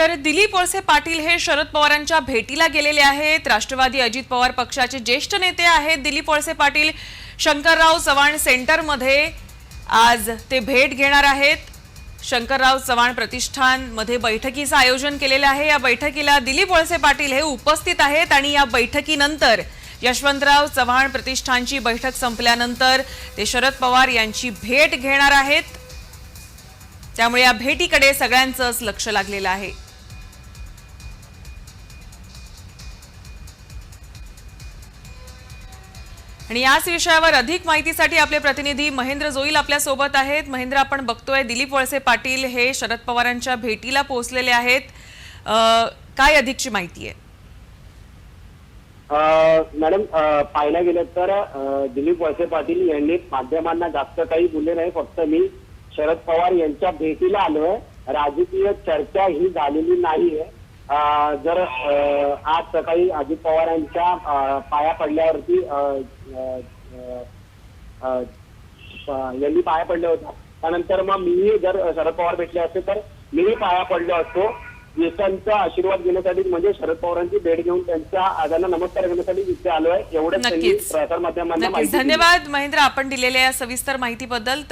तर दिलीप वळसे पाटील हे शरद पवारांच्या भेटीला गेलेले आहेत. राष्ट्रवादी अजित पवार पक्षाचे ज्येष्ठ नेते आहेत. दिलीप वळसे पाटील शंकरराव चव्हाण सेंटरमध्ये आज ते भेट घेणार आहेत. शंकरराव चव्हाण प्रतिष्ठानमध्ये बैठकीचं आयोजन केलेलं आहे. या बैठकीला दिलीप वळसे पाटील हे उपस्थित आहेत आणि या बैठकीनंतर यशवंतराव चव्हाण प्रतिष्ठानची बैठक संपल्यानंतर ते शरद पवार यांची भेट घेणार आहेत. त्यामुळे या भेटीकडे सगळ्यांचंच लक्ष लागलेलं आहे. आणि याच विषयावर अधिक माहितीसाठी आपले प्रतिनिधी महेंद्र जोईल आपल्यासोबत आहेत. महेंद्र आपण बघतोय दिलीप वळसे पाटील हे शरद पवारांच्या भेटीला पोहोचलेले आहेत. काय अधिकची माहिती आहे? मॅडम पाहायला गेलं तर दिलीप वळसे पाटील यांनी माध्यमांना जास्त काही बोलले नाही. फक्त मी शरद पवार यांच्या भेटीला आलोय. राजकीय चर्चा ही झालेली नाहीये. जर आज सकाळी अजित पवारांच्या पाया पडल्यावरती यांनी पाया पडले होता त्यानंतर मग मीही जर शरद पवार भेटले असते तर मीही पाया पडलो असतो. त्यांचा आशीर्वाद घेण्यासाठी म्हणजे शरद पवारांची भेट घेऊन त्यांच्या त्यांना नमस्कार करण्यासाठी इथे आलोय. एवढंच त्यांनी नक्कीच. प्रसार माध्यमांना. धन्यवाद महेंद्र आपण दिलेल्या या सविस्तर माहितीबद्दल.